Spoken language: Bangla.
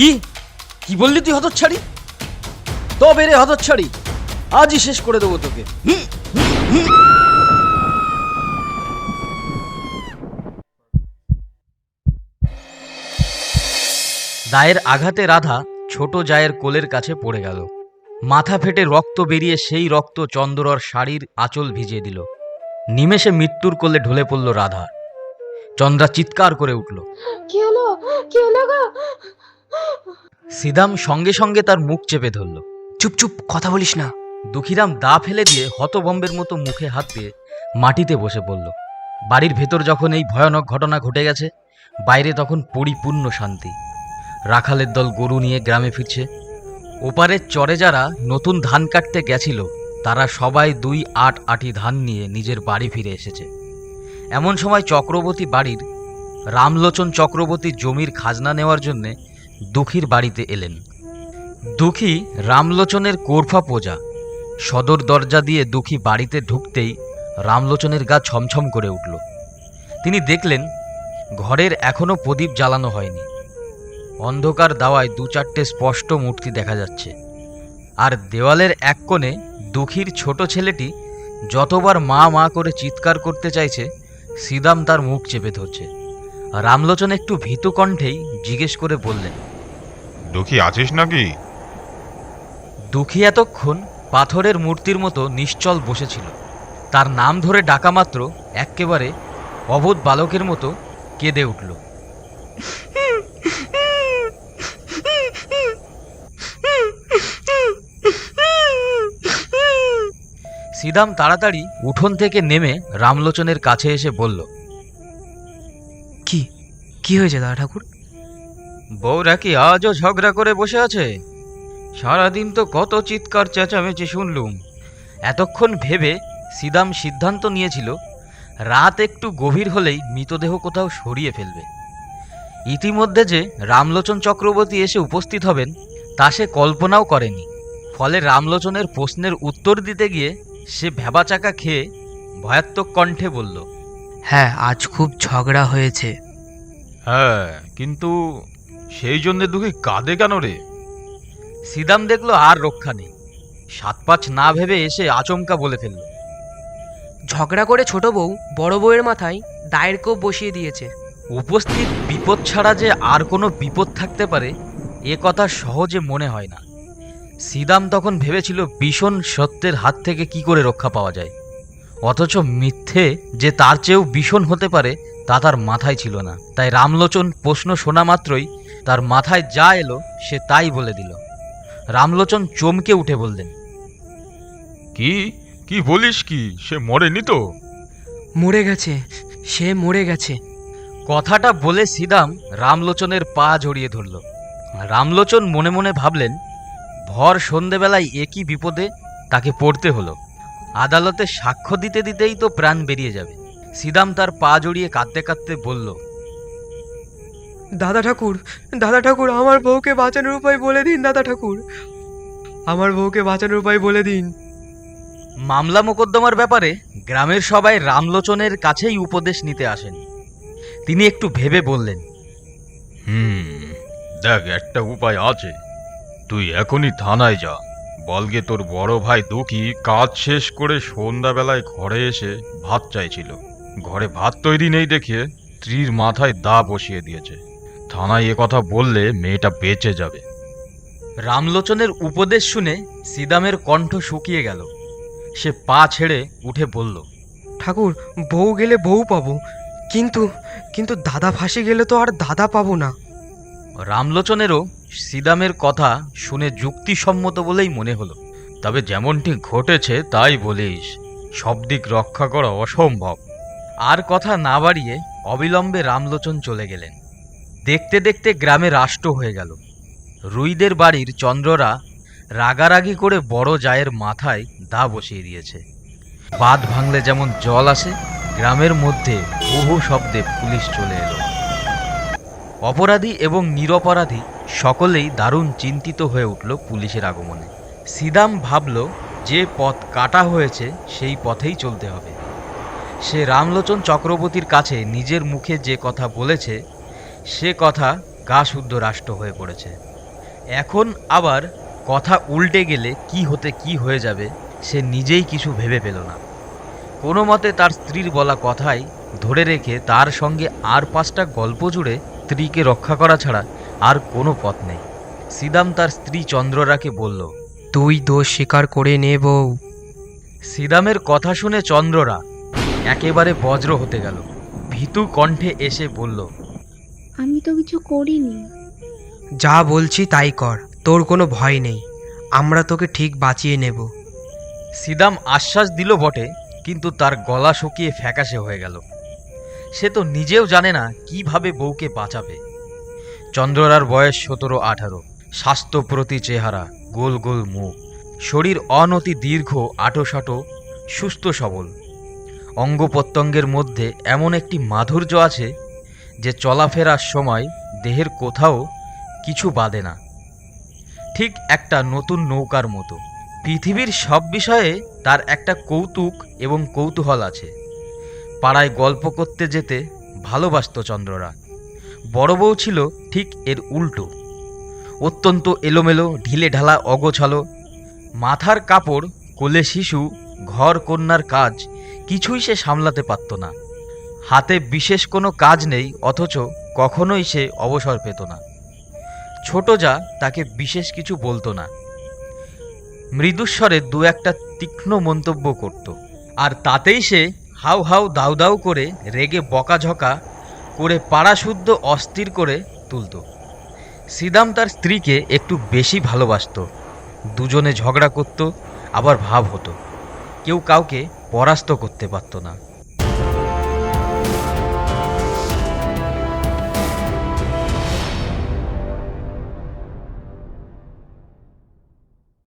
কি? কি বললি তুই হতচ্ছাড়ি? তবে রে হতচ্ছাড়ি, আজই শেষ করে দেবো তোকে। দায়ের আঘাতে রাধা ছোট জায়ের কোলের কাছে পড়ে গেল। মাথা ফেটে রক্ত বেরিয়ে সেই রক্ত চন্দরর শাড়ির আঁচল ভিজিয়ে দিল। নিমেষে মৃত্যুর কোলে ঢলে পড়ল রাধা। চন্দ্রা চিৎকার করে উঠল। কি হলো? কি হলো গো? সিদাম সঙ্গে সঙ্গে তার মুখ চেপে ধরল। চুপ চুপ কথা বলিস না। দুঃখীরাম দা ফেলে দিয়ে হতবম্বের মতো মুখে হাত দিয়ে মাটিতে বসে পড়ল। বাড়ির ভেতর যখন এই ভয়ানক ঘটনা ঘটে গেছে বাইরে তখন পরিপূর্ণ শান্তি। রাখালের দল গরু নিয়ে গ্রামে ফিরছে। ওপারের চরে যারা নতুন ধান কাটতে গেছিল তারা সবাই দুই আট আটি ধান নিয়ে নিজের বাড়ি ফিরে এসেছে। এমন সময় চক্রবর্তী বাড়ির রামলোচন চক্রবর্তী জমির খাজনা নেওয়ার জন্যে দুঃখীর বাড়িতে এলেন। দুঃখী রামলোচনের কোরফা পোজা সদর দরজা দিয়ে দুঃখী বাড়িতে ঢুকতেই রামলোচনের গা ছমছম করে উঠল। তিনি দেখলেন, ঘরের এখনও প্রদীপ জ্বালানো হয়নি। অন্ধকার দাওয়ায় দু চারটে স্পষ্ট মূর্তি দেখা যাচ্ছে। আর দেওয়ালের এক কোণে দুঃখীর ছোট ছেলেটি যতবার মা মা করে চিৎকার করতে চাইছে, সিদাম তার মুখ চেপে ধরছে। রামলোচন একটু ভীতু কণ্ঠেই জিজ্ঞেস করে বললেন দুঃখী আছিস নাকি? দুঃখী এতক্ষণ পাথরের মূর্তির মতো নিশ্চল বসেছিল। তার নাম ধরে ডাকা মাত্র এক্কেবারে অবোধ বালকের মতো কেঁদে উঠল। সিদাম তাড়াতাড়ি উঠোন থেকে নেমে রামলোচনের কাছে এসে বলল কি কি হয়েছে দাদা ঠাকুর? বউরা কি আজও ঝগড়া করে বসে আছে? সারাদিন তো কত চিৎকার চেঁচামেচি শুনলুম। এতক্ষণ ভেবে সিদাম সিদ্ধান্ত নিয়েছিল রাত একটু গভীর হলেই মৃতদেহ কোথাও সরিয়ে ফেলবে। ইতিমধ্যে যে রামলোচন চক্রবর্তী এসে উপস্থিত হবেন তা সে কল্পনাও করেনি। ফলে রামলোচনের প্রশ্নের উত্তর দিতে গিয়ে সে ভেবাচাকা খেয়ে ভয়াত্মক কণ্ঠে বলল হ্যাঁ আজ খুব ঝগড়া হয়েছে। হ্যাঁ কিন্তু সেই জন্য দুঃখী কাঁদে কেন রে? সিদাম দেখল আর রক্ষা নেই। সাত পাঁচ না ভেবে এসে আচমকা বলে ফেলল। ঝগড়া করে ছোট বউ বড় বউয়ের মাথায় দায়ের কোপ বসিয়ে দিয়েছে। উপস্থিত বিপদ ছাড়া যে আর কোনো বিপদ থাকতে পারে এ কথা সহজে মনে হয় না। সিদাম তখন ভেবেছিল ভীষণ সত্যের হাত থেকে কি করে রক্ষা পাওয়া যায়। অথচ মিথ্যে যে তার চেয়েও ভীষণ হতে পারে তা তার মাথায় ছিল না। তাই রামলোচন প্রশ্ন শোনা মাত্রই তার মাথায় যা এলো সে তাই বলে দিল। রামলোচন চমকে উঠে বললেন কি? কি বলিস কি? সে মরেনি তো? মরে গেছে সে মরে গেছে। কথাটা বলে সিদাম রামলোচনের পা জড়িয়ে ধরল। রামলোচন মনে মনে ভাবলেন ভর সন্ধেবেলায় একই বিপদে তাকে পড়তে হলো। আদালতে সাক্ষ্য দিতে দিতেই তো প্রাণ বেরিয়ে যাবে। সিদাম তার পা জড়িয়ে কাঁদতে কাঁদতে বলল দাদা ঠাকুর দাদা ঠাকুর আমার বউকে বাঁচানোর উপায় বলে দিন দাদা ঠাকুর। আমার বউকে বাঁচানোর উপায় বলে দিন। মামলা মোকদ্দমার ব্যাপারে গ্রামের সবাই রামলোচনের কাছেই উপদেশ নিতে আসেন। তিনি একটু ভেবে বললেন হুম দেখ একটা উপায় আছে। তুই এখনই থানায় যা। বলগে তোর বড় ভাই দুঃখী কাজ শেষ করে সন্ধ্যাবেলায় ঘরে এসে ভাত চাইছিল। ঘরে ভাত তৈরি নেই দেখে স্ত্রীর মাথায় দা বসিয়ে দিয়েছে। থানায় এ কথা বললে মেয়েটা বেঁচে যাবে। রামলোচনের উপদেশ শুনে সিদামের কণ্ঠ শুকিয়ে গেল। সে পা ছেড়ে উঠে বলল ঠাকুর বউ গেলে বউ পাবো কিন্তু কিন্তু দাদা ফাঁসে গেলে তো আর দাদা পাবো না। রামলোচনেরও সিদামের কথা শুনে যুক্তিসম্মত বলেই মনে হলো। তবে যেমনটি ঘটেছে তাই বলিস সব দিক রক্ষা করা অসম্ভব। আর কথা না বাড়িয়ে অবিলম্বে রামলোচন চলে গেলেন। দেখতে দেখতে গ্রামে রাষ্ট্র হয়ে গেল। রুইদের বাড়ির চন্দ্ররা রাগারাগি করে বড় জায়ের মাথায় দা বসিয়ে দিয়েছে। বাঁধ ভাঙলে যেমন জল আসে, গ্রামের মধ্যে বহু শব্দে পুলিশ চলে এলো। অপরাধী এবং নিরপরাধী সকলেই দারুণ চিন্তিত হয়ে উঠল পুলিশের আগমনে। সিদাম ভাবল যে পথ কাটা হয়েছে, সেই পথেই চলতে হবে। সে রামলোচন চক্রবর্তীর কাছে নিজের মুখে যে কথা বলেছে সে কথা গা শুদ্ধ রাষ্ট্র হয়ে পড়েছে। এখন আবার কথা উল্টে গেলে কি হতে কি হয়ে যাবে সে নিজেই কিছু ভেবে পেল না। কোনো মতে তার স্ত্রীর বলা কথাই ধরে রেখে তার সঙ্গে আর পাঁচটা গল্প জুড়ে স্ত্রীকে রক্ষা করা ছাড়া আর কোনো পথ নেই। সিদাম তার স্ত্রী চন্দ্ররাকে বলল তুই দোষ স্বীকার করে নে বউ। সিদামের কথা শুনে চন্দ্ররা একেবারে বজ্র হতে গেল। ভীতু কণ্ঠে এসে বলল আমি তো কিছু করিনি। যা বলছি তাই কর তোর কোনো ভয় নেই আমরা তোকে ঠিক বাঁচিয়ে নেব। সিদাম আশ্বাস দিল বটে কিন্তু তার গলা শুকিয়ে ফ্যাকাশে হয়ে গেল। সে তো নিজেও জানে না কীভাবে বউকে বাঁচাবে। চন্দ্ররার বয়স সতেরো আঠারো স্বাস্থ্যপ্রতি চেহারা গোল গোল মুখ শরীর অনতি দীর্ঘ আটোসাটো সুস্থ সবল। অঙ্গ প্রত্যঙ্গের মধ্যে এমন একটি মাধুর্য আছে যে চলাফেরার সময় দেহের কোথাও কিছু বাদে না। ঠিক একটা নতুন নৌকার মতো। পৃথিবীর সব বিষয়ে তার একটা কৌতুক এবং কৌতূহল আছে। পাড়ায় গল্প করতে যেতে ভালোবাসত চন্দ্ররা। বড় বউ ছিল ঠিক এর উল্টো। অত্যন্ত এলোমেলো, ঢিলে ঢালা, অগোছালো। মাথার কাপড়, কোলে শিশু ঘর কন্যার কাজ কিছুই সে সামলাতে পারত না। হাতে বিশেষ কোনো কাজ নেই, অথচ কখনোই সে অবসর পেত না। ছোট যা তাকে বিশেষ কিছু বলতো না। মৃদুস্বরে দু একটা তীক্ষ্ণ মন্তব্য করত, আর তাতেই সে হাউ হাউ দাউ দাউ করে রেগে বকাঝকা করে পাড়াশুদ্ধ অস্থির করে তুলত। সিদাম তার স্ত্রীকে একটু বেশি ভালোবাসতো, দুজনে ঝগড়া করত, আবার ভাব হতো। কেউ কাউকে পরাস্ত করতে পারত না।